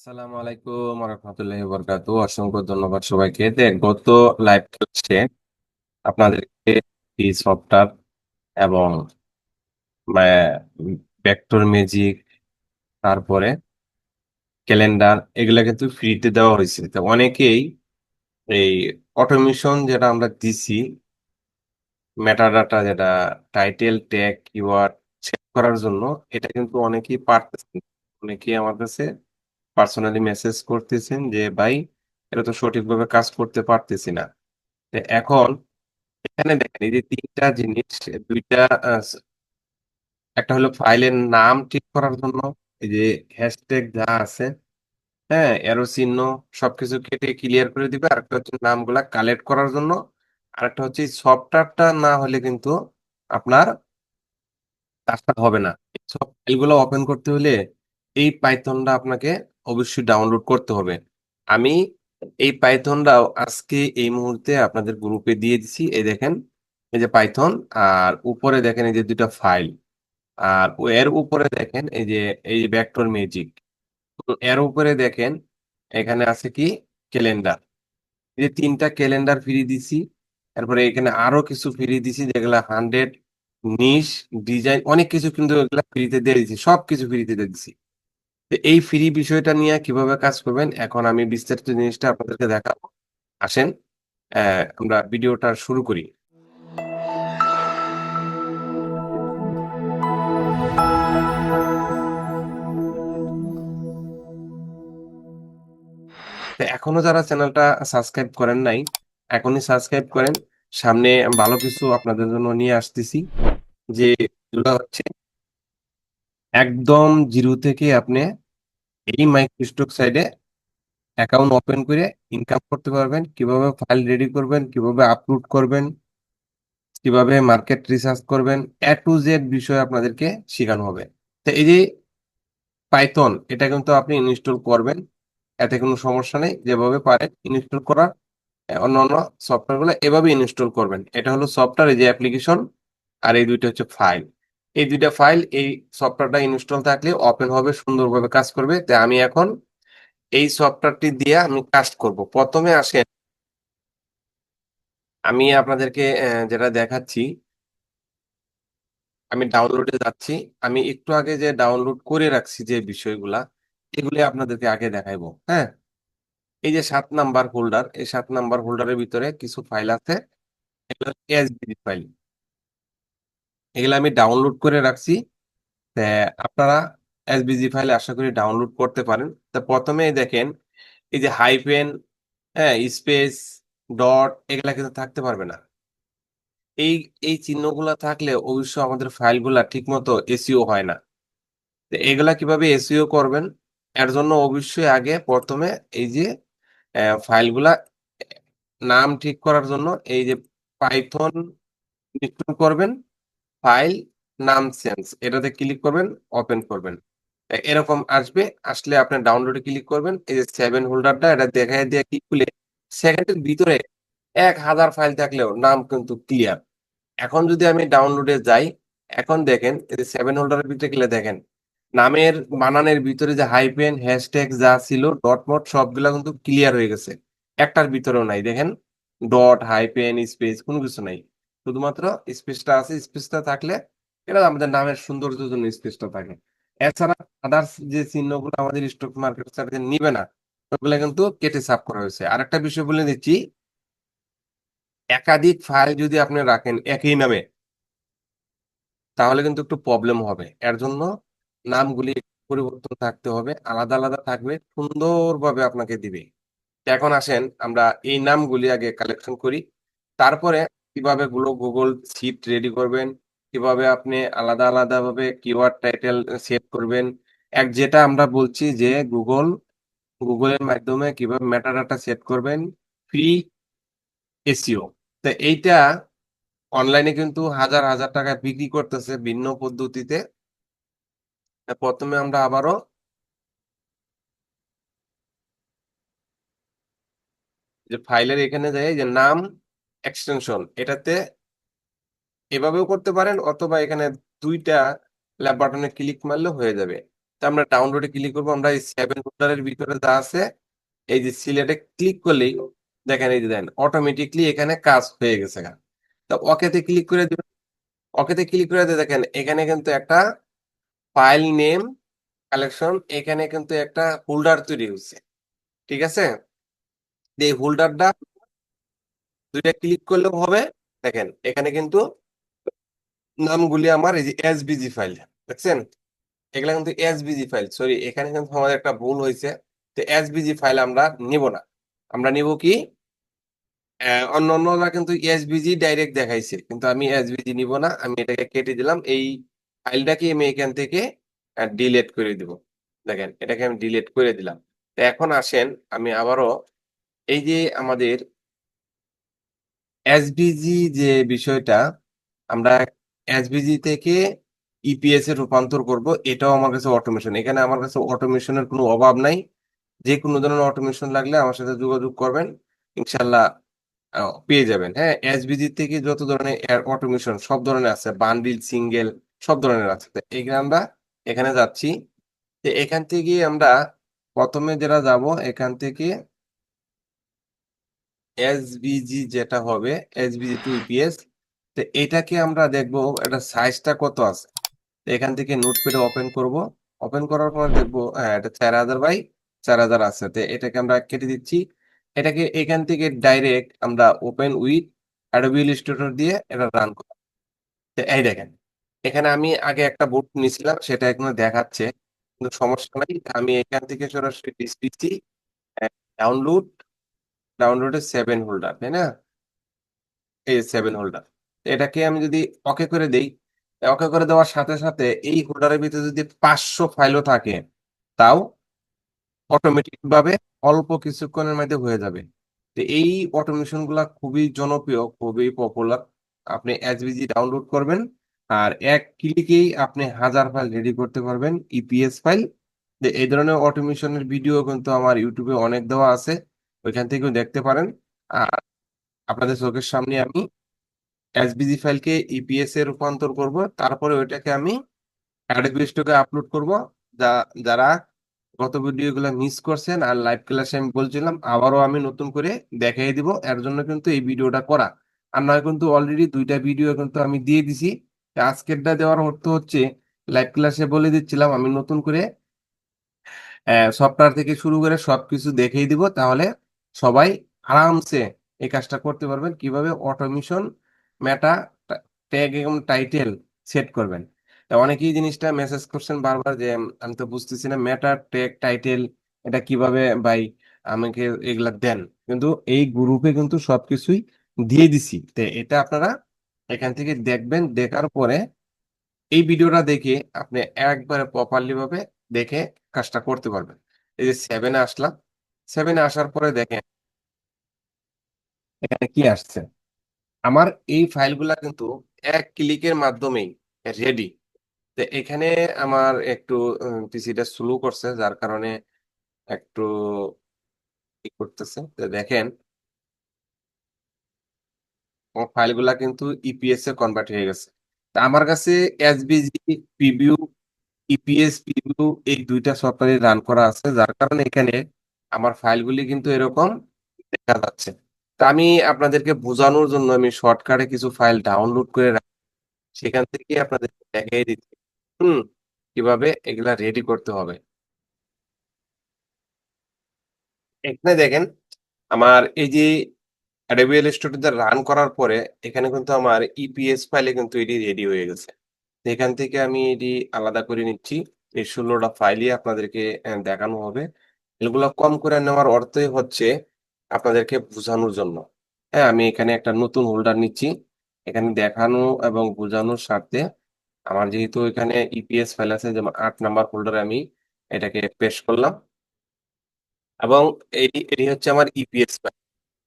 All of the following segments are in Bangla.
আসসালামু আলাইকুম রহমতুল্লাহি বরকাত অসংখ্য ধন্যবাদ সবাইকে। গত লাইভ হচ্ছে আপনাদেরকে এই সফটওয়্যার এবং ভেক্টর ম্যাজিক তারপরে ক্যালেন্ডার এগুলা কিন্তু ফ্রিতে দেওয়া হয়েছে। তো অনেকেই এই অটোমেশন যেটা আমরা দিছি মেটাডাটা যেটা টাইটেল ট্যাগ কিওয়ার্ড সেট করার জন্য, এটা কিন্তু অনেকেই পারতেছেন অনেকেই আমার কাছে পার্সোনালি মেসেজ করতেছেন যে, ভাই, এটা তো সঠিকভাবে কাজ করতে পারতেছি না। এখন এখানে দেখেন, এই যে তিনটা জিনিস, দুইটা একটা হলো ফাইলের নাম ঠিক করার জন্য, এই যে হ্যাশট্যাগ যা আছে হ্যাঁ এরো চিহ্ন সবকিছু কেটে ক্লিয়ার করে দিবে। আর একটা হচ্ছে নামগুলা কালেক্ট করার জন্য। আর একটা হচ্ছে সফটওয়্যারটা না হলে কিন্তু আপনার কাজটা হবে না। সব ফাইলগুলো ওপেন করতে হলে এই পাইথনটা আপনাকে অবশ্যই ডাউনলোড করতে হবে। আমি এই পাইথনটাও আজকে এই মুহূর্তে আপনাদের গ্রুপে দিয়ে দিছি। এই দেখেন, এই যে পাইথন আর উপরে দেখেন এই যে দুটো ফাইল আর এর উপরে দেখেন এই যে এই যে ভেক্টর ম্যাজিক এর উপরে দেখেন এখানে আছে কি? ক্যালেন্ডার এই যে তিনটা ক্যালেন্ডার ফ্রি দিছি তারপরে এখানে আরও কিছু ফ্রি দিছি, যেগুলা হান্ড্রেড নিশ ডিজাইন অনেক কিছু কিন্তু এগুলা ফ্রিতে দিয়ে দিছি সব কিছু ফ্রিতে দিয়ে দিছি। এই ফ্রি বিষয়টা নিয়ে কীভাবে কাজ করবেন, এখন আমি বিস্তারিত জিনিসটা আপনাদেরকে দেখাবো। আসেন আমরা ভিডিওটা শুরু করি। এখনও যারা চ্যানেলটা সাবস্ক্রাইব করেন নাই, এখনই সাবস্ক্রাইব করেন। সামনে ভালো কিছু আপনাদের জন্য নিয়ে আসতেছি, যে হচ্ছে একদম জিরো থেকে আপনি এই মাইক্রোস্টক সাইডে অ্যাকাউন্ট ওপেন করে ইনকাম করতে পারবেন। কীভাবে ফাইল রেডি করবেন, কীভাবে আপলোড করবেন, কীভাবে মার্কেট রিসার্চ করবেন এ টু জেড বিষয় আপনাদেরকে শেখানো হবে। তো এই যে পাইথন এটা কিন্তু আপনি ইনস্টল করবেন। এতে কোনো সমস্যা নেই, যেভাবে পারেন ইনস্টল করার অন্য অন্য সফটওয়্যারগুলো এভাবে ইনস্টল করবেন। এটা হলো সফটওয়্যার এই যে অ্যাপ্লিকেশন আর এই দুইটা হচ্ছে ফাইল এই দুইটা ফাইল এই সফটওয়্যারটা ইনস্টল থাকলে ওপেন হবে, সুন্দরভাবে কাজ করবে। তাই আমি এখন এই সফটওয়্যারটি দিয়ে আমি কাজ করব। প্রথমে আসেন আমি আপনাদেরকে যেটা দেখাচ্ছি, আমি ডাউনলোডে যাচ্ছি। আমি একটু আগে যে ডাউনলোড করে রাখছি যে বিষয়গুলা, এগুলি আপনাদেরকে আগে দেখাইবো হ্যাঁ? এই যে সাত নাম্বার হোল্ডার এই সাত নাম্বার হোল্ডারের ভিতরে কিছু ফাইল আছে, এগুলো এসবিজি ফাইল এগুলো আমি ডাউনলোড করে রাখছি। আপনারা এসবিজি ফাইলে আশা করি ডাউনলোড করতে পারেন। তা প্রথমে দেখেন, এই যে হাইপেন হ্যাঁ স্পেস ডট এগুলা কিন্তু থাকতে পারবে না। এই এই চিহ্নগুলা থাকলে অবশ্য আমাদের ফাইলগুলা ঠিকমতো এসিও হয় না। এগুলা কীভাবে এসিও করবেন? এর জন্য অবশ্যই আগে প্রথমে এই যে ফাইলগুলা নাম ঠিক করার জন্য এই যে পাইথন করবেন। ফাইল নাম চেঞ্জ, এটাতে ক্লিক করবেন, ওপেন করবেন। এরকম আসবে, আসলে আপনি ডাউনলোডে ক্লিক করবেন, এই যে সেভেন হোল্ডারটা, এটা দেখায় দিয়ে ক্লিক খুলে সেকেন্ডের ভিতরে এক হাজার ফাইল থাকলেও নাম কিন্তু ক্লিয়ার। এখন যদি আমি ডাউনলোডে যাই, এখন দেখেন, এই যে সেভেন হোল্ডারের ভিতরে গেলে দেখেন, নামের বানানের ভিতরে যে হাইপেন, হ্যাশট্যাগ যা ছিল, ডট মট সবগুলা কিন্তু ক্লিয়ার হয়ে গেছে। একটার ভিতরেও নাই, দেখেন, ডট, হাইপেন, স্পেস কোনো কিছু নাই। শুধুমাত্র স্পেসটা আছে, স্পেসটা থাকলে এটা আমাদের নামের সৌন্দর্যের জন্য স্পেসটা থাকে। এছাড়া আদার্স যে চিহ্নগুলো আমাদের স্টক মার্কেট সাথে নিবে না, ওগুলো কিন্তু কেটে সাফ করা হয়েছে। আরেকটা বিষয় বলে দিচ্ছি, একাধিক ফাইল যদি আপনি রাখেন একই নামে, তাহলে কিন্তু একটু প্রবলেম হবে। এর জন্য নামগুলি পরিবর্তন থাকতে হবে, আলাদা আলাদা থাকবে, সুন্দরভাবে আপনাকে দিবে। এখন আসেন, আমরা এই নামগুলি আগে কালেকশন করি। তারপরে কীভাবে গুলো গুগল শিট রেডি করবেন, কীভাবে আপনি আলাদা আলাদা ভাবে কিওয়ার্ড টাইটেল সেট করবেন। এক যেটা আমরা বলছি যে গুগল গুগলের মাধ্যমে কীভাবে মেটাডাটা সেট করবেন ফ্রি এসইও তো এইটা অনলাইনে কিন্তু হাজার হাজার টাকা বিক্রি করতেছে ভিন্ন পদ্ধতিতে। প্রথমে আমরা আবারও যে ফাইলের এখানে যাই, যে নাম এক্সটেনশন এটাতে এভাবেও করতে পারেন অথবা এখানে দুইটা ল্যাব বাটনে ক্লিক মারলে হয়ে যাবে। তো আমরা ডাউনলোডে ক্লিক করব, আমরা এই সেভেন ফোল্ডারের ভিতরে যা আছে, এই যে সিলেটে ক্লিক করলেই দেখেন এই যে দেন অটোমেটিকলি এখানে কাজ হয়ে গেছে তো ওকেতে ক্লিক করে দিবেন ওকেতে ক্লিক করে দিয়ে দেখেন, এখানে কিন্তু একটা ফাইল নেম কালেকশন এখানে কিন্তু একটা হোল্ডার তৈরি হচ্ছে ঠিক আছে? এই হোল্ডারটা দুইটা ক্লিক করলেও হবে। দেখেন, এখানে কিন্তু নামগুলি আমার এই যে এসবিজি ফাইল দেখছেন? এগুলা কিন্তু এসবিজি ফাইল সরি এখানে কিন্তু আমাদের একটা ভুল হয়েছে। তো এসবিজি ফাইল আমরা নিব না। আমরা নিব কি? অন্য অন্যরা কিন্তু এসবিজি ডাইরেক্ট দেখাইছে, কিন্তু আমি এসবিজি নিব না, আমি এটাকে কেটে দিলাম। এই ফাইলটাকে আমি এখান থেকে ডিলেট করে দিব। দেখেন, এটাকে আমি ডিলেট করে দিলাম। তো এখন আসেন, আমি আবারও এই যে আমাদের এসবিজি যে বিষয়টা, আমরা এসবিজি থেকে ইপিএস এ রূপান্তর করব, এটাও আমার কাছে অটোমেশন এখানে আমার কাছে অটোমেশনের কোনো অভাব নাই। যে কোনো ধরনের অটোমেশন লাগলে আমার সাথে যোগাযোগ করবেন ইনশাল্লাহ পেয়ে যাবেন। হ্যাঁ এসবিজি থেকে যত ধরনের অটোমেশন সব ধরনের আছে বান্ডিল সিঙ্গেল সব ধরনের আছে। এখানে আমরা, এখানে যাচ্ছি। এখান থেকে আমরা প্রথমে যেটা যাব, এখান থেকে এসবিজি যেটা হবে এসবিজি টু ইপিএস তো এটাকে আমরা দেখব এটা সাইজটা কত আছে। এখান থেকে নোটপ্যাডে ওপেন করব। ওপেন করার পর দেখব হ্যাঁ এটা চার হাজার বাই চার হাজার আছে। তো এটাকে আমরা কেটে দিচ্ছি। এটাকে এখান থেকে ডাইরেক্ট আমরা ওপেন উইথ অ্যাডোবি ইলাস্ট্রেটর দিয়ে এটা রান করব। তো এই দেখেন, এখানে আমি আগে একটা বুট নিয়েছিলাম, সেটা এখানে দেখাচ্ছে কিন্তু সমস্যা নাই। আমি এখান থেকে সরাসরি দিচ্ছি ডাউনলোড ডাউনলোডে সেভেন হোল্ডার তাই না? এই সেভেন হোল্ডার এটাকে আমি যদি ওকে করে দেই ওকে করে দেওয়ার সাথে সাথে এই হোল্ডারের ভিতরে যদি পাঁচশো ফাইলও থাকে, তাও অটোমেটিক ভাবে অল্প কিছুক্ষণের মধ্যে হয়ে যাবে। তো এই অটোমেশনগুলা খুবই জনপ্রিয়, খুবই পপুলার আপনি এসভিজি ডাউনলোড করবেন, আর এক ক্লিকেই আপনি হাজার ফাইল রেডি করতে পারবেন ইপিএস ফাইল এই ধরনের অটোমেশনের ভিডিও কিন্তু আমার ইউটিউবে অনেক দেওয়া আছে। ওইখান থেকেও দেখতে পারেন। আর আপনাদের চোখের সামনে আমি এসবিজি ফাইলকে ইপিএস এ রূপান্তর করব। তারপরে ওইটাকে আমি অ্যাডোবি স্টকে আপলোড করব। যা, যারা গত ভিডিওগুলো মিস করছেন আর লাইভ ক্লাসে আমি বলছিলাম, আবারও আমি নতুন করে দেখাই দিব। এর জন্য কিন্তু এই ভিডিওটা করা। আর নয় কিন্তু অলরেডি দুইটা ভিডিও কিন্তু আমি দিয়ে দিছি। আজকেরটা দেওয়ার অর্থ হচ্ছে লাইভ ক্লাসে বলে দিচ্ছিলাম, আমি নতুন করে সফটওয়্যার থেকে শুরু করে সবকিছু দেখিয়ে দিব। তাহলে সবাই আরামসে এই কাজটা করতে পারবেন। কীভাবে? অটোমেশন মেটা ট্যাগ এবং টাইটেল সেট করবেন। অনেকেই জিনিসটা মেসেজ করছেন বারবার যে, আমি তো বুঝতেছি না মেটা ট্যাগ টাইটেল এটা কীভাবে ভাই আমাকে এগুলা দেন? কিন্তু এই গ্রুপে কিন্তু সবকিছুই দিয়ে দিছি। তো এটা আপনারা এখান থেকে দেখবেন, দেখার পরে এই ভিডিওটা দেখে আপনি একবারে প্রপারলি ভাবে দেখে কাজটা করতে পারবেন। এই যে সেভেনে আসলাম। সেভেনে আসার পরে দেখেন, এখানে কি আসছে? আমার এই ফাইলগুলা কিন্তু এক ক্লিকের মাধ্যমেই রেডি তো এখানে আমার একটু পিসিটা স্লো করছে, যার কারণে একটু করতেছে। দেখেন ফাইলগুলা কিন্তু ইপিএস এ কনভার্ট হয়ে গেছে। আমার কাছে এসবিজি প্রিভিউ ইপিএস প্রিভিউ এই দুইটা সফটওয়্যার রান করা আছে, যার কারণে এখানে আমার ফাইলগুলি কিন্তু এরকম দেখা যাচ্ছে। তা আমি আপনাদেরকে বোঝানোর জন্য আমি শর্টকাটে কিছু ফাইল ডাউনলোড করে রাখি, সেখান থেকে আপনাদের দেখিয়ে দিচ্ছি। হুম, কীভাবে এগুলা রেডি করতে হবে। এখানে দেখেন, আমার এই যে অ্যাডোবি ইলাস্ট্রেটর রান করার পরে এখানে কিন্তু আমার ইপিএস ফাইলে কিন্তু এটি রেডি হয়ে গেছে। এখান থেকে আমি এটি আলাদা করে নিচ্ছি। এই ষোলোটা ফাইলই আপনাদেরকে দেখানো হবে। এগুলো কম করে নেওয়ার অর্থই হচ্ছে আপনাদেরকে বোঝানোর জন্য। হ্যাঁ আমি এখানে একটা নতুন হোল্ডার নিচ্ছি। এখানে দেখানো এবং বোঝানোর স্বার্থে আমার যেহেতু এখানে ইপিএস ফাইল আছে, যেমন আট নাম্বার হোল্ডারে আমি এটাকে পেশ করলাম। এবং এটি এটি হচ্ছে আমার ইপিএস ফাইল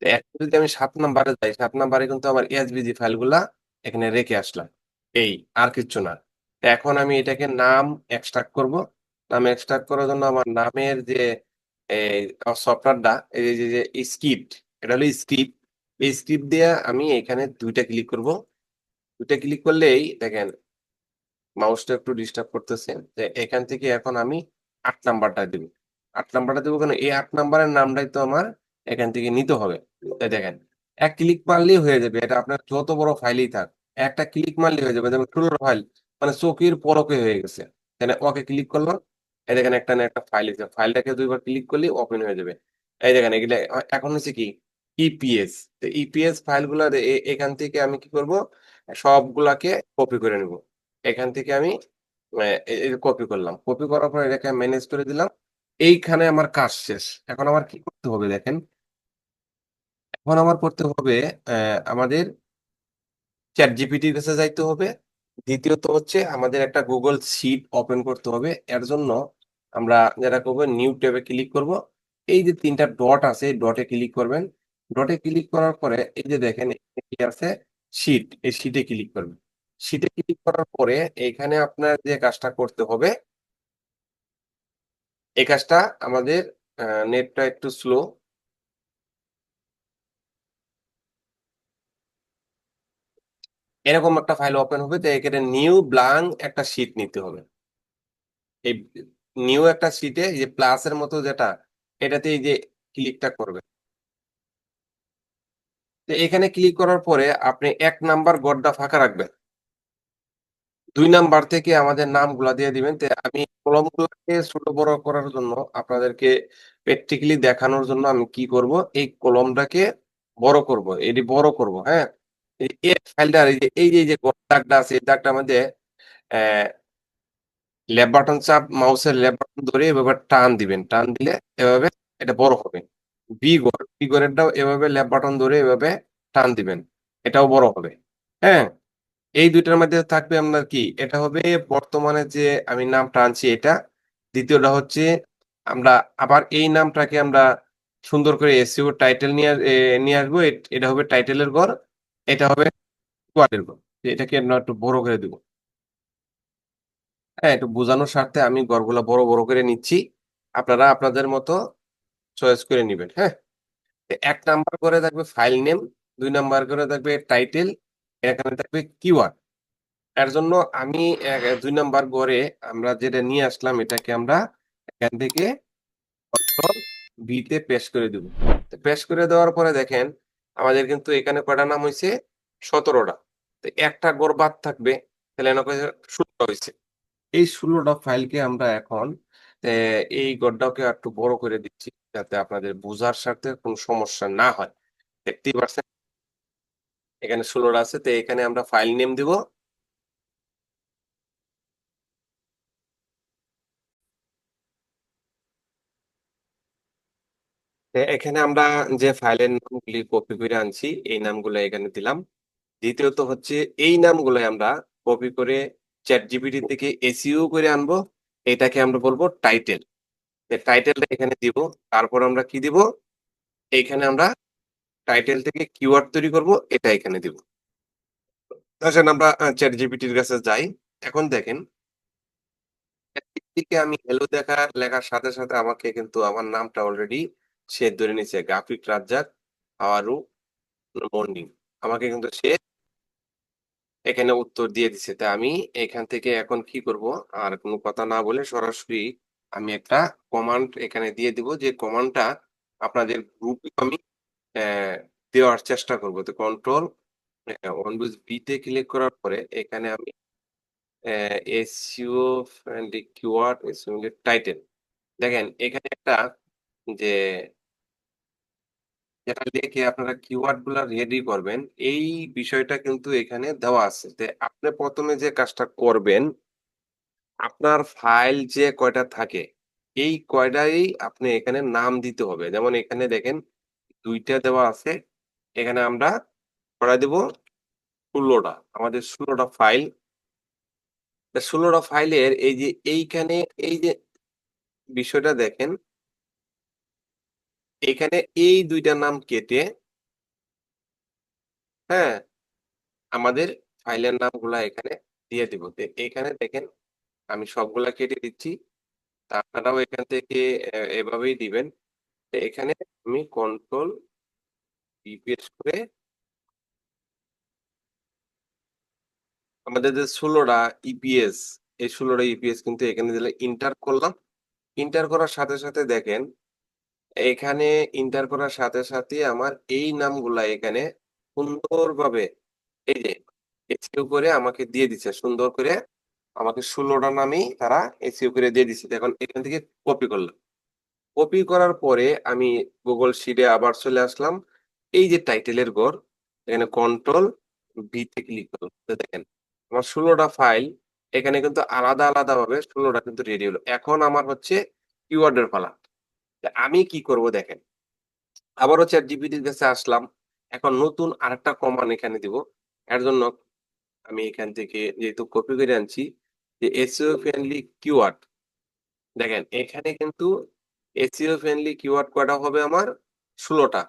এখন যদি আমি সাত নাম্বারে যাই, সাত নাম্বারে কিন্তু আমার এসবিজি ফাইলগুলা এখানে রেখে আসলাম। এই, আর কিচ্ছু না। এখন আমি এটাকে নাম এক্সট্রাক্ট করব। নাম এক্সট্রাক্ট করার জন্য আমার নামের যে সফটওয়্যারটা এই যে যে স্ক্রিপ্ট এটা হলো স্ক্রিপ্ট এই স্ক্রিপ্ট দিয়ে আমি এখানে দুইটা ক্লিক করব দুইটা ক্লিক করলেই দেখেন মাউসটা একটু ডিস্টার্ব করতেছে। যে এখান থেকে এখন আমি ৮ নাম্বারটা দিব। ৮ নাম্বারটা দিব কেন? এই ৮ নাম্বারের নামটাই তো আমার এখান থেকে নিতে হবে। এই দেখেন, এক ক্লিক মারলেই হয়ে যাবে। এটা আপনার যত বড় ফাইলই থাক। একটা ক্লিক মারলেই হয়ে যাবে। যেমন ১৬ ফাইল মানে চোখের পলকে হয়ে গেছে। ওকে ক্লিক করলাম। এই দেখেন একটা না একটা ফাইল হইছে। ফাইলটাকে দুইবার ক্লিক করলে ওপেন হয়ে যাবে। এই দেখেন, এগুলা এখন হচ্ছে কি? ইপিএস। তো ইপিএস ফাইলগুলা এ, এখান থেকে আমি কি করব? সবগুলাকে কপি করে নিব। এখান থেকে আমি কপি করলাম। কপি করার পর এটাকে ম্যানেজ করে দিলাম। এইখানে আমার কাজ শেষ। এখন আমার কি করতে হবে দেখেন? এখন আমার করতে হবে আমাদের চ্যাট জিপিটির কাছে যাইতে হবে। দ্বিতীয়ত হচ্ছে আমাদের একটা গুগল Sheet ওপেন করতে হবে। এর জন্য আমরা যেটা করব নিউ ট্যাবে ক্লিক করব। এই যে তিনটা ডট আছে ডটে ক্লিক করবেন। ডটে ক্লিক করার পরে এই যে দেখেন কি আছে? শিট। এই শিটে ক্লিক করবেন। শিটে ক্লিক করার পরে এখানে আপনার যে কাজটা করতে হবে, এই কাজটা আমাদের নেটটা একটু স্লো। এরকম একটা ফাইল ওপেন হবে। তো এখানে নিউ ব্ল্যাংক একটা শিট নিতে হবে। এই নিউ একটা শিটে যে প্লাস এর মতো যেটা এটাতে এই যে ক্লিকটা করবেন। তো এখানে ক্লিক করার পরে আপনি এক নাম্বার ঘরটা ফাঁকা রাখবেন। দুই নাম্বার থেকে আমাদের নামগুলা দিয়ে দিবেন। তো আমি কলামগুলোকে ছোট বড় করার জন্য আপনাদেরকে প্র্যাকটিক্যালি দেখানোর জন্য আমি কি করব? এই কলমটাকে বড় করব। এটি বড় করব, হ্যাঁ? এই ফাইলটার এই যে এই যে, যে দাগটা আছে এই দাগটার মধ্যে লেফট বাটন চাপ মাউসের লেফট বাটন ধরে এভাবে টান দিবেন। টান দিলে এভাবে এটা বড় হবে। বি ঘরেরটাও এভাবে লেফট বাটন ধরে এভাবে টান দিবেন। এটাও বড় হবে। হ্যাঁ? এই ২ টার মধ্যে থাকবে আপনার কি? এটা হবে বর্তমানে যে আমি নামটা আনছি এটা। দ্বিতীয়টা হচ্ছে আমরা আবার এই নামটাকে আমরা সুন্দর করে SEO টাইটেল নিয়ে নিয়ে আসব। এটা হবে টাইটেলের ঘর। এটা হবে ওয়ার্ডের ঘর। এটাকে আমরা একটু বড় করে দিব। হ্যাঁ, একটু বোঝানোর স্বার্থে আমি ঘরগুলা বড়, বড় করে নিচ্ছি। আপনারা আপনাদের মতো চয়েস করে নিবেন। হ্যাঁ? ১ নাম্বার করে থাকবে ফাইল নেম, ২ নাম্বার করে থাকবে টাইটেল, এখানে থাকবে কিওয়ার্ড। এর জন্য আমি দুই নাম্বার ঘরে আমরা যেটা নিয়ে আসলাম এটাকে আমরা এখান থেকে কন্ট্রোল ভি তে পেস্ট করে দিব। পেস্ট করে দেওয়ার পরে দেখেন আমাদের কিন্তু এখানে কয়টা নাম হয়েছে সতেরোটা তো একটা গোর বাদ থাকবে। তাহলে ষোলোটা হয়েছে ১৬ টা হইছে। এই ষোলোটা ফাইলকে আমরা এখন এই ঘরটাকে একটু বড় করে দিচ্ছি, যাতে আপনাদের বোঝার স্বার্থে কোনো সমস্যা না হয়। দেখতেই পারছেন? এখানে ১৬ টা আছে। তো এখানে আমরা ফাইল নেম দিব। এখানে আমরা যে ফাইলের নামগুলি কপি করে আনছি এই নামগুলো এখানে দিলাম। দ্বিতীয়ত হচ্ছে এই নামগুলাই আমরা কপি করে ChatGPT থেকে এসিও করে আনব। এটাকে আমরা বলব টাইটেল। টাইটেলটা এখানে দিব। তারপর আমরা কি দিব? এইখানে আমরা টাইটেল থেকে কিওয়ার্ড তৈরি করব। এটা এখানে দিব। আসেন আমরা চ্যাট এর কাছে যাই। এখন দেখেন আমি হ্যালো দেখা লেখার সাথে, সাথে আমাকে কিন্তু আমার নামটা অলরেডি সে ধরে নিছে। গাফিক রাজ্জাক হাওয়ারু মর্নিং। আমাকে কিন্তু সে এখানে উত্তর দিয়ে দিছে। তা আমি এখান থেকে এখন কি করব? আর কোন কথা না বলে সরাসরি আমি একটা কমান্ড এখানে দিয়ে দিব, যে কমান্ডটা আপনাদের গ্রুপে আমি দেওয়ার চেষ্টা করব। তো কন্ট্রোল অ্যা উইন্ডোজ ভি তে ক্লিক করার পরে এখানে আমি SEO friendly keyword SEO title. দেখেন, এখানে একটা যে যেটা লিখে আপনারা কিওয়ার্ডগুলা রেডি করবেন, এই বিষয়টা কিন্তু এখানে দেওয়া আছে। যে আপনি প্রথমে যে কাজটা করবেন আপনার ফাইল যে কয়টা থাকে, এই কয়টাই আপনি এখানে নাম দিতে হবে। যেমন এখানে দেখেন দুইটা দেওয়া আছে। এখানে আমরা কয়টা দিব? ষোলোটা আমাদের ষোলোটা ফাইল। ষোলোটা ১৬ টা ফাইলের এই যে এইখানে এই যে বিষয়টা দেখেন এখানে এই দুইটা নাম কেটে হ্যাঁ? আমাদের ফাইলের নামগুলা এখানে দিয়ে দিব। এখানে দেখেন, আমি সবগুলা কেটে দিচ্ছি। আপনারাও এখান থেকে এভাবেই দিবেন। এখানে আমি কন্ট্রোল করে আমাদের যে ষোলোটা ইপিএস এই ষোলোটা ইপিএস কিন্তু এখানে দিলে ইন্টার করলাম ইন্টার করার সাথে সাথে দেখেন এখানে ইন্টার করার সাথে সাথে আমার এই নামগুলা এখানে সুন্দরভাবে এই যে এসিও করে আমাকে দিয়ে দিচ্ছে, সুন্দর করে আমাকে ষোলোটা নামই তারা এসিও করে দিয়ে দিচ্ছে। এখন এখান থেকে কপি করলাম। কপি করার পরে আমি গুগল শিটে আবার চলে আসলাম। এই যে টাইটেলের ঘর, এখানে কন্ট্রোল বিতে ক্লিক করলাম। দেখেন, আমার ষোলোটা ফাইল এখানে কিন্তু আলাদা আলাদা ভাবে ষোলোটা কিন্তু রেডি হলো। এখন আমার হচ্ছে কিওয়ার্ডের পালা। আমি কি করব দেখেন? আবারও চ্যাট জিপিটির কাছে আসলাম। এখন নতুন আরেকটা কমান এখানে দিব। এর জন্য আমি এখান থেকে যেহেতু কপি করে আনছি, যে এসিও ফ্রেন্ডলি কিওয়ার্ড দেখেন, এখানে কিন্তু এসইও ফ্রেন্ডলি কিওয়ার্ড কয়টা হবে আমার? ষোলোটা।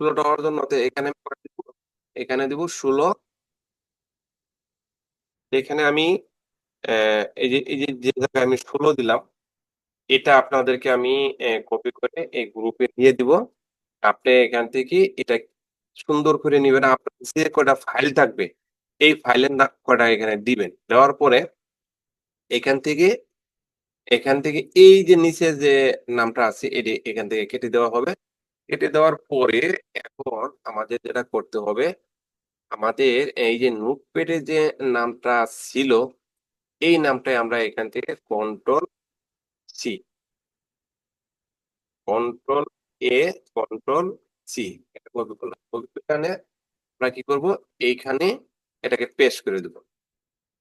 ষোলোটা হওয়ার জন্য এখানে এখানে দিব ষোলো। এখানে আমি এই যে এই যে জায়গায় আমি ষোলো দিলাম এটা আপনাদেরকে আমি কপি করে এই গ্রুপে দিয়ে দিব। আপনি এখান থেকে এটা সুন্দর করে নিবেন। আপনার যে কয়টা ফাইল থাকবে, এই ফাইলের কয়টা এখানে দিবেন। দেওয়ার পরে এখান থেকে এখান থেকে এই যে নিচে যে নামটা আছে, এটি এখান থেকে কেটে দেওয়া হবে। কেটে দেওয়ার পরে এখন আমাদের যেটা করতে হবে, আমাদের এই যে নোটপ্যাডে যে নামটা ছিল, এই নামটাই আমরা এখান থেকে control C control A control C করে আমরা কি করব? এইখানে এটাকে পেস্ট করে দেব।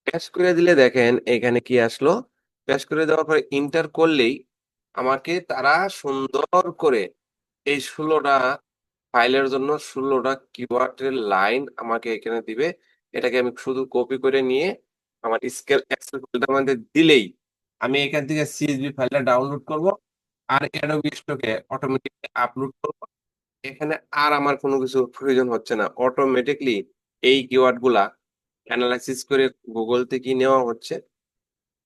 পেস্ট করে দিলে দেখেন এখানে কি আসলো? পেস্ট করে দেওয়ার পরে ইন্টার করলেই আমাকে তারা সুন্দর করে এই ষোলোটা ফাইলের জন্য ষোলোটা কিওয়ার্ডের লাইন আমাকে এখানে দিবে। এটাকে আমি শুধু কপি করে নিয়ে আমার স্কেল এক্সেল ফোল্ডার মধ্যে দিলেই আমি এখান থেকে সিএসভি ফাইলটা ডাউনলোড করব আর অ্যাডোবি স্টকে অটোমেটিকলি আপলোড করব। এখানে আর আমার কোনো কিছু প্রয়োজন হচ্ছে না। অটোমেটিকলি এই কিওয়ার্ডগুলা অ্যানালাইসিস করে গুগল থেকে নেওয়া হচ্ছে।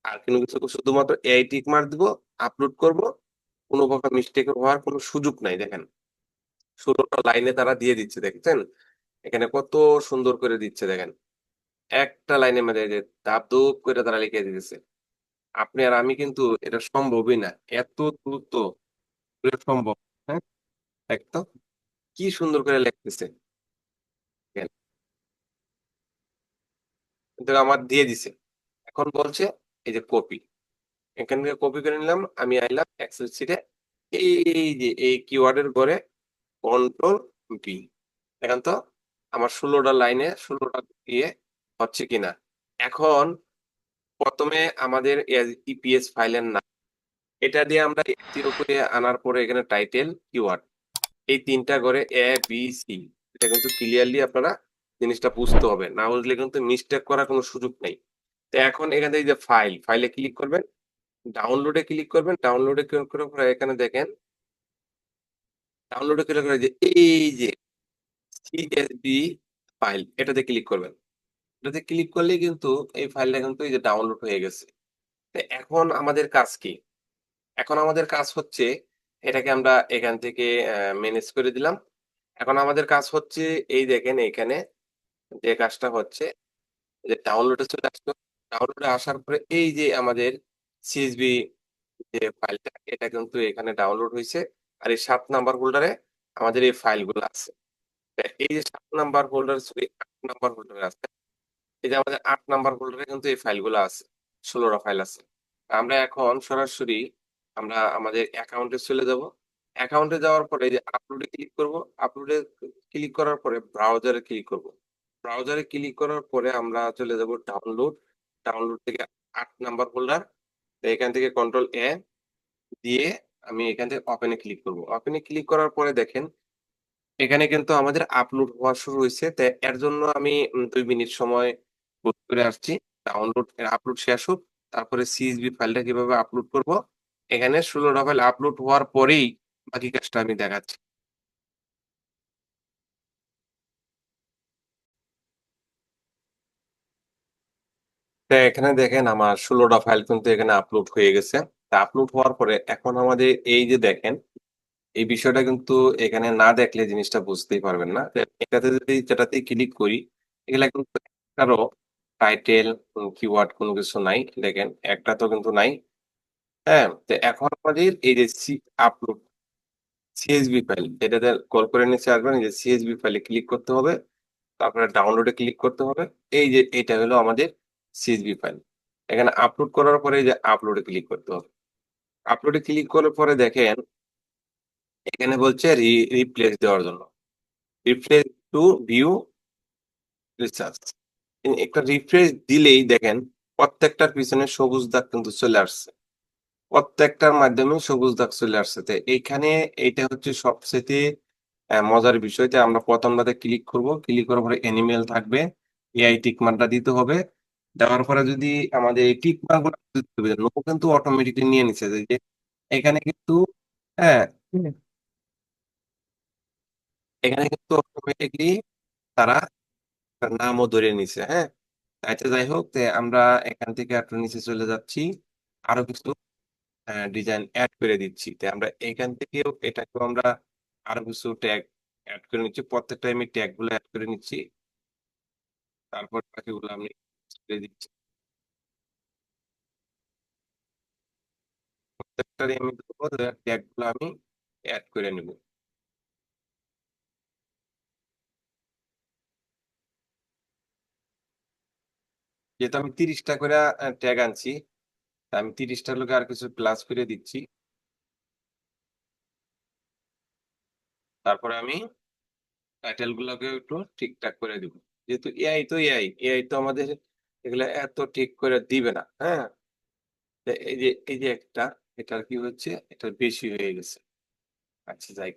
আর কোনো কিছু শুধুমাত্র এআই টিক মার দিব আপলোড করব। কোনো প্রকার মিস্টেক হওয়ার কোনো সুযোগ নাই, দেখেন। ষোলোটা লাইনে তারা দিয়ে দিচ্ছে, দেখছেন? এখানে কত সুন্দর করে দিচ্ছে, দেখেন। একটা লাইনে মধ্যে যে, ধাপ ধুপ করে তারা লিখে দিতেছে। আপনি আর আমি কিন্তু এটা সম্ভবই না। এত দ্রুত সম্ভব হ্যাঁ? দেখতো কি সুন্দর করে লিখতেছে। আমার দিয়ে দিছে। এখন বলছে, এই যে কপি এখান থেকে কপি করে নিলাম, আমি আইলাম এক্সেল শিটে এই যে এই কিওয়ার্ডের ঘরে কন্ট্রোল বি দেখেন তো, আমার ষোলোটা লাইনে ষোলোটা দিয়ে হচ্ছে কিনা। এখন প্রথমে আমাদের ইপিএস ফাইলের নাম। এটা দিয়ে আমরা এসিও করে আনার পরে এখানে টাইটেল কিওয়ার্ড এই তিনটা করে এ বি সি এটা কিন্তু ক্লিয়ারলি আপনারা জিনিসটা বুঝতে হবে। না বুঝলে কিন্তু মিস্টেক করার কোনো সুযোগ নেই। তো এখন এখান থেকে যে ফাইল ফাইলে ক্লিক করবেন। ডাউনলোডে ক্লিক করবেন। ডাউনলোডে ক্লিক করার পরে এখানে দেখেন ডাউনলোডে ক্লিক করে যে এই যে সিএসবি ফাইল এটাতে ক্লিক করবেন। এটাতে ক্লিক করলে কিন্তু এই ফাইলটা কিন্তু এই যে ডাউনলোড হয়ে গেছে। তো এখন আমাদের কাজ কি? এখন আমাদের কাজ হচ্ছে এটাকে আমরা এখান থেকে ম্যানেজ করে দিলাম। এখন আমাদের কাজ হচ্ছে এই দেখেন এখানে যে কাজটা হচ্ছে, যে ডাউনলোডে চলে আসলো। ডাউনলোডে আসার পরে এই যে আমাদের সিএসবি যে ফাইলটা এটা কিন্তু এখানে ডাউনলোড হয়েছে। আর এই সাত নাম্বার ফোল্ডারে আমাদের এই ফাইলগুলো আছে। এই যে সাত নাম্বার ফোল্ডার সরি আট নাম্বার ফোল্ডারে আছে। এই যে আমাদের আট নাম্বার ফোল্ডারে কিন্তু এই ফাইলগুলো আছে, ষোলোটা ফাইল আছে। আমরা এখন সরাসরি আমরা আমাদের অ্যাকাউন্টে চলে যাব। অ্যাকাউন্টে যাওয়ার পরে যে আপলোডে ক্লিক করব আপলোডে ক্লিক করার পরে ব্রাউজারে ক্লিক করব। ব্রাউজারে ক্লিক করার পরে আমরা চলে যাব ডাউনলোড ডাউনলোড থেকে আট নাম্বার ফোল্ডার এখান থেকে কন্ট্রোল এ দিয়ে আমি এখান থেকে ওপেনে ক্লিক করব। ওপেনে ক্লিক করার পরে দেখেন, এখানে কিন্তু আমাদের আপলোড হওয়া শুরু হয়েছে। তো এর জন্য আমি দুই মিনিট সময় করে আসছি। ডাউনলোড আপলোড শেষ হোক। তারপরে সিএসবি ফাইলটা কীভাবে আপলোড করব? এখানে ষোলোটা ফাইল আপলোড হওয়ার পরেই বাকি কাজটা আমি দেখাচ্ছি। এখানে দেখেন আমার ষোলোটা ফাইল কিন্তু এখানে আপলোড হয়ে গেছে। তা আপলোড হওয়ার পরে এখন আমাদের এই যে দেখেন, এই বিষয়টা কিন্তু এখানে না দেখলে জিনিসটা বুঝতেই পারবেন না। এটাতে যদি যেটাতে ক্লিক করি, এগুলা কিন্তু টাইটেল কিওয়ার্ড কোনো কিছু নাই, দেখেন, একটা তো কিন্তু নাই হ্যাঁ? তো এখন আমাদের এই যে সি আপলোড সিএসবি ফাইল এটাতে কল করে নিচে আসবেন, এই যে সিএসবি ফাইলে ক্লিক করতে হবে তারপরে ডাউনলোডে ক্লিক করতে হবে, এই যে এটা হলো আমাদের সিএসবি ফাইল এখানে আপলোড করার পরে এই যে আপলোডে ক্লিক করতে হবে আপলোডে ক্লিক করার পরে দেখেন, এখানে বলছে রিপ্লেস দেওয়ার জন্য রিপ্লেস টু ভিউ রিসার্চ একটা রিফ্রেশ দিলেই দেখেন প্রত্যেকটার পিছনে সবুজ দাগ কিন্তু চলে আসছে। প্রত্যেকটার মাধ্যমে সবুজ দাগ চলে আসছে। তো এইখানে এইটা হচ্ছে সবচেয়ে মজার বিষয় যে আমরা প্রথমটাতে ক্লিক করব ক্লিক করার পরে অ্যানিমেল থাকবে এআই টিক মার্কটা দিতে হবে। দেওয়ার পরে যদি আমাদের এই টিক মার্কগুলো নো কিন্তু অটোমেটিকলি নিয়ে নিচ্ছে যে এখানে কিন্তু হ্যাঁ এখানে কিন্তু অটোমেটিকলি তার নামও ধরে নিছে হ্যাঁ? আচ্ছা যাই হোক আমরা এখান থেকে একটু নিচে চলে যাচ্ছি। আরও কিছু ডিজাইন অ্যাড করে দিচ্ছি। তো আমরা এখান থেকেও এটাকেও আমরা আরও কিছু ট্যাগ অ্যাড করে নিচ্ছি। প্রত্যেকটা আমি ট্যাগগুলো অ্যাড করে নিচ্ছি। তারপর বাকিগুলো আমি ছেড়ে দিচ্ছি। প্রত্যেকটারই আমি ট্যাগগুলো আমি অ্যাড করে নিব। যেহেতু আমি তিরিশটা করে ট্যাগ আনছি আমি তিরিশটার লোকে আর কিছু প্লাস করে দিচ্ছি। তারপরে আমি টাইটেল গুলোকে একটু ঠিকঠাক করে দিব। যেহেতু এআই তো এআই এআই তো আমাদের এগুলো এত ঠিক করে দিবে না হ্যাঁ? এই যে এই যে একটা, এটার কি হচ্ছে? এটা বেশি হয়ে গেছে। আচ্ছা যাই।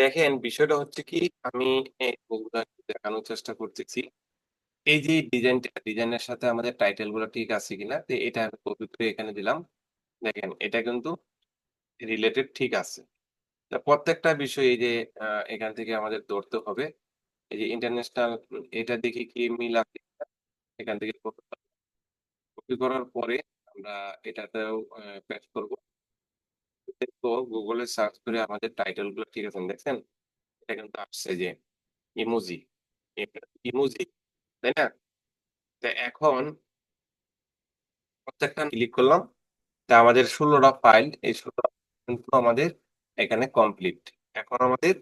দেখেন, বিষয়টা হচ্ছে কি, আমি দেখানোর চেষ্টা করতেছি। এই যে ডিজাইনটা, ডিজাইনের সাথে আমাদের টাইটেলগুলো ঠিক আছে কিনা, তো এটা আমি কপি করে এখানে দিলাম। দেখেন, এটা কিন্তু রিলেটেড ঠিক আছে। তা প্রত্যেকটা বিষয় এই যে এখান থেকে আমাদের ধরতে হবে। এই যে ইন্টারন্যাশনাল এটা দেখি কি মিল আছে এখান থেকে কপি করার পরে আমরা এটাতেও পেস্ট করব। দেখব গুগলে সার্চ করে আমাদের টাইটেলগুলো ঠিক আছে, দেখছেন? এটা কিন্তু আসছে যে ইমোজি ইমোজি তাই না? এখন প্রত্যেকটা ক্লিক করলাম, তা আমাদের ষোলোটা ফাইল এই ষোলোটা কিন্তু আমাদের এখানে কমপ্লিট এখন আমাদের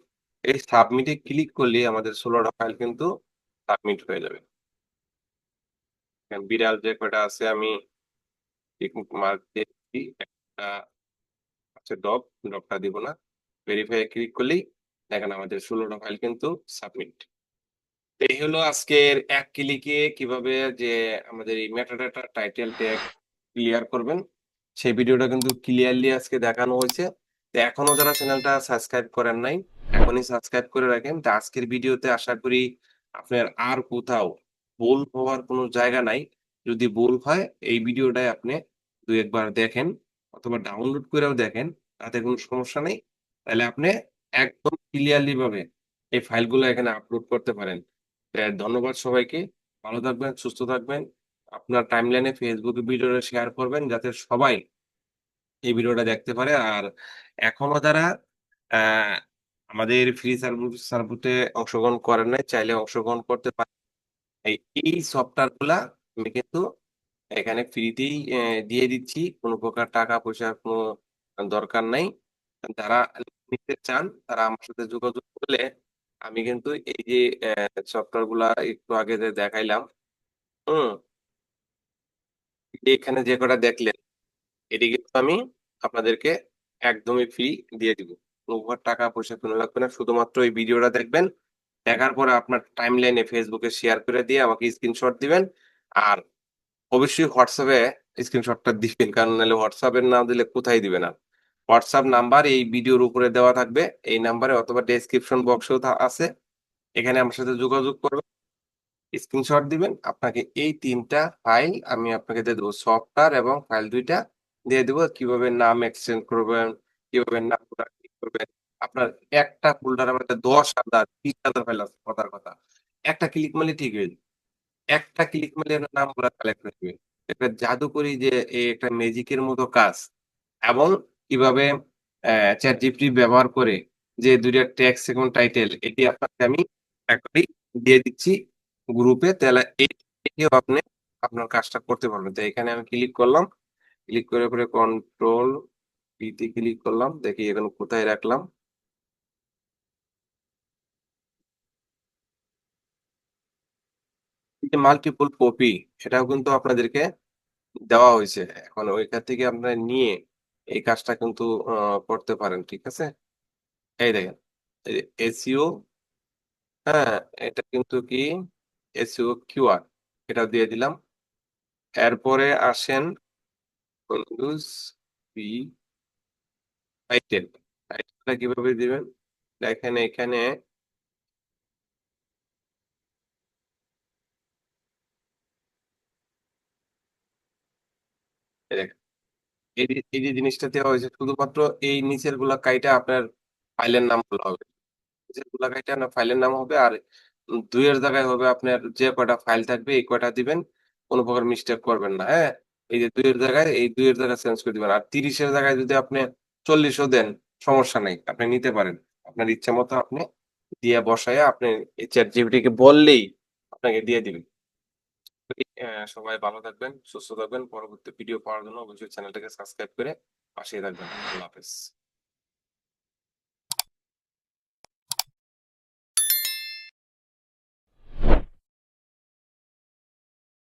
এই সাবমিটে ক্লিক করলে আমাদের ষোলোটা ফাইল কিন্তু সাবমিট হয়ে যাবে। বিড়াল যে কয়টা আছে, আমি মার্ক দিয়েছি একটা আছে ডগ ডগটা দিব না। ভেরিফাই ক্লিক করলেই দেখেন আমাদের ষোলোটা ফাইল কিন্তু সাবমিট এই হলো আজকের এক ক্লিকে কীভাবে যে আমাদের এই মেটাডাটা টাইটেল ট্যাগ ক্লিয়ার করবেন, সেই ভিডিওটা কিন্তু ক্লিয়ারলি আজকে দেখানো হয়েছে। তো এখনও যারা চ্যানেলটা সাবস্ক্রাইব করেন নাই, এখনই সাবস্ক্রাইব করে রাখেন। তো আজকের ভিডিওতে আশা করি আপনার আর কোথাও ভুল হওয়ার কোনো জায়গা নাই। যদি ভুল হয়, এই ভিডিওটাই আপনি দু একবার দেখেন। অথবা ডাউনলোড করেও দেখেন, তাতে কোনো সমস্যা নেই। তাহলে আপনি একদম ক্লিয়ারলি ভাবে এই ফাইলগুলো এখানে আপলোড করতে পারেন। ধন্যবাদ সবাইকে। ভালো থাকবেন, সুস্থ থাকবেন। আপনার টাইমলাইনে ফেসবুকে ভিডিওটা শেয়ার করবেন, যাতে সবাই এই ভিডিওটা দেখতে পারে। আর এখনও যারা আমাদের ফ্রি সার্ভিস সার্ভিসে অংশগ্রহণ করেন নাই, চাইলে অংশগ্রহণ করতে এই এই সফটওয়্যারগুলা আমি কিন্তু এখানে ফ্রিতেই দিয়ে দিচ্ছি। কোনো প্রকার টাকা পয়সার কোনো দরকার নাই। যারা নিতে চান, তারা আমার সাথে যোগাযোগ করলে আমি কিন্তু এই যে সফটওয়্যারগুলা একটু আগে যে দেখাইলাম, হুম, এখানে যে কটা দেখলেন, এটি কিন্তু আমি আপনাদেরকে একদমই ফ্রি দিয়ে দিব। কোনো টাকা পয়সা কোনো লাগবে না। শুধুমাত্র এই ভিডিওটা দেখবেন। দেখার পরে আপনার টাইম লাইনে ফেসবুকে শেয়ার করে দিয়ে আমাকে স্ক্রিনশট দিবেন। আর অবশ্যই হোয়াটসঅ্যাপে স্ক্রিনশটটা দিবেন কারণ নাহলে হোয়াটসঅ্যাপের না দিলে কোথায় দিবেন আর হোয়াটসঅ্যাপ নাম্বার এই ভিডিওর উপরে দেওয়া থাকবে এই নাম্বারে অথবা ডেসক্রিপশন বক্সেও আছে এখানে আমার সাথে যোগাযোগ করবেন স্ক্রিনশট দিবেন আপনাকে এই তিনটা ফাইল আমি আপনাকে দিয়ে দেবো সফটওয়্যার এবং ফাইল দুইটা দিয়ে দেবো কীভাবে নাম এক্সচেঞ্জ করবেন কীভাবে নাম করবেন আপনার একটা ফোল্ডারের মধ্যে ১০,০০০ ২০,০০০ ফাইল আছে কথার কথা। একটা ক্লিক মারলে ঠিক হয়ে যাবে। একটা ক্লিক মারলে নাম নামগুলা কালেক্ট যাবে। একটা জাদুকরি যে একটা ম্যাজিকের মতো কাজ এবং কীভাবে অ্যা ChatGPT ব্যবহার করে যে ২ টা টেক্সট এবং টাইটেল এটি আপনাকে আমি এখনই দিয়ে দিচ্ছি গ্রুপে। তাহলে এটিও আপনি আপনার কাজটা করতে পারবেন। তো এখানে আমি ক্লিক করলাম। ক্লিক করে পরে কন্ট্রোল পি তে ক্লিক করলাম। দেখি এখন কোথায় রাখলাম। এই যে মাল্টিপল কপি সেটাও কিন্তু আপনাদেরকে দেওয়া হয়েছে এখন ওইখান থেকে আপনারা নিয়ে এই কাজটা কিন্তু করতে পারেন। ঠিক আছে? এই দেখেন। যে SEO হ্যাঁ, এটা কিন্তু কি এসিও কিউআর এটাও দিয়ে দিলাম। এরপরে আসেন ইউজ পি টাইটেল। টাইটেলটা কীভাবে দিবেন? দেখেন এখানে এই যে জিনিসটা দেওয়া হয়েছে, শুধুমাত্র এই নিচেরগুলা কাইটা আপনার ফাইলের নাম বলা হবে। নিচেরগুলা কাইটা আপনার ফাইলের নাম হবে আর উম ২ এর জায়গায় হবে আপনার যে কয়টা ফাইল থাকবে, এই কয়টা দিবেন। কোন প্রকার মিস্টেক করবেন না। হ্যাঁ? এই যে ২ এর জায়গায়, এই ২ এর জায়গায় চেঞ্জ করে দিবেন। আর ৩০ এর জায়গায় যদি আপনি ৪০ ও দেন, সমস্যা নাই। আপনি নিতে পারেন। আপনার ইচ্ছামত আপনি দিয়ে বসাইয়া আপনি এই ChatGPT কে বললেই আপনাকে দিয়ে দিবে। সবাই ভালো থাকবেন, সুস্থ থাকবেন। পরবর্তী ভিডিও পাওয়ার জন্য অবশ্যই চ্যানেলটাকে সাবস্ক্রাইব করে পাশেই থাকবেন। আল্লাহ হাফেজ।